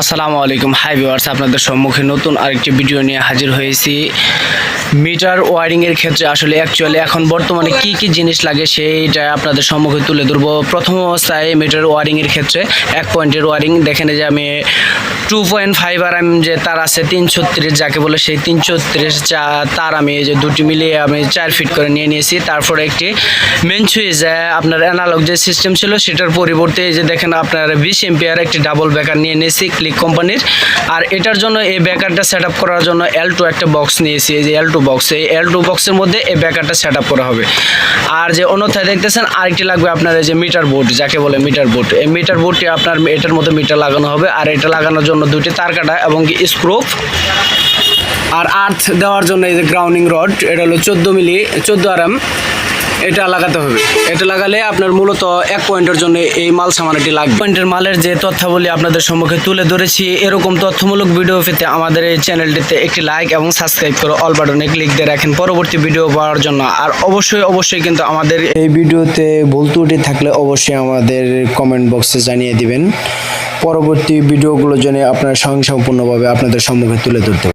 আসসালামু আলাইকুম। Hi viewers আপনাদের সম্মুখে নতুন আরেকটি ভিডিও নিয়ে হাজির হয়েছি। মিটার ওয়ারিংয়ের ক্ষেত্রে আসলে অ্যাকচুয়ালি এখন বর্তমানে কি কি জিনিস লাগে সেইটা আপনাদের সম্মুখে তুলে ধরবো। প্রথম অবস্থায় মিটার ওয়ারিংয়ের ক্ষেত্রে এক পয়েন্টের ওয়ারিং দেখেন যে আমি two point five R M যে তার আছে তিন ছত্রিশ যাকে বলে সেই তিন ছত্রিশ তার আমি যে দুটি মিলিয়ে আমি চার ফিট করে নিয়ে নিয়েছি। তারপরে একটি মেন সুইচ আপনার অ্যানালগ যে সিস্টেম ছিল, সেটার পরিবর্তে এই যে দেখেন আপনার বিশ এমপিয়ার একটি ডাবল ব্যাকার নিয়ে নিয়েছি। ক্লিক কোম্পানির আর এটার জন্য এই ব্যাকারটা সেট করার জন্য এল টু একটা বক্স নিয়েছি। এই যে এল টু বক্স এই এল টু বক্সের মধ্যে এই ব্যাকারটা সেট করা হবে। আর যে অন্যথায় দেখতেছেন, আরেকটি লাগবে আপনার এই যে মিটার বোর্ড যাকে বলে মিটার বোর্ড এই মিটার বোর্ডটি আপনার এটার মধ্যে মিটার লাগানো হবে। আর এটা লাগানোর জন্য দুটি তার কাটা এবং কি স্ক্রু আর আর্থ দেওয়ার জন্য এই যে গ্রাউন্ডিং রড এটা হলো চোদ্দ মিলি, চোদ্দ আরাম। এটা লাগাতে হবে। এটা লাগালে আপনার মূলত এক পয়েন্টের জন্য এই মাল সামানটি লাগবে। পয়েন্টের মালের যে তথ্যাবলী আপনাদের সম্মুখে তুলে ধরেছি, এরকম তথ্যমূলক ভিডিও পেতে আমাদের এই চ্যানেলটিতে একটি লাইক এবং সাবস্ক্রাইব করে অল বাটনে ক্লিক দিয়ে রাখেন। পরবর্তী ভিডিও পাওয়ার জন্য আর অবশ্যই অবশ্যই কিন্তু আমাদের এই ভিডিওতে ভুল ত্রুটি থাকলে অবশ্যই আমাদের কমেন্ট বক্সে জানিয়ে দিবেন। পরবর্তী ভিডিওগুলোর জন্য আপনারা স্বয়ংসম্পূর্ণভাবে আপনাদের সম্মুখে তুলে ধরতে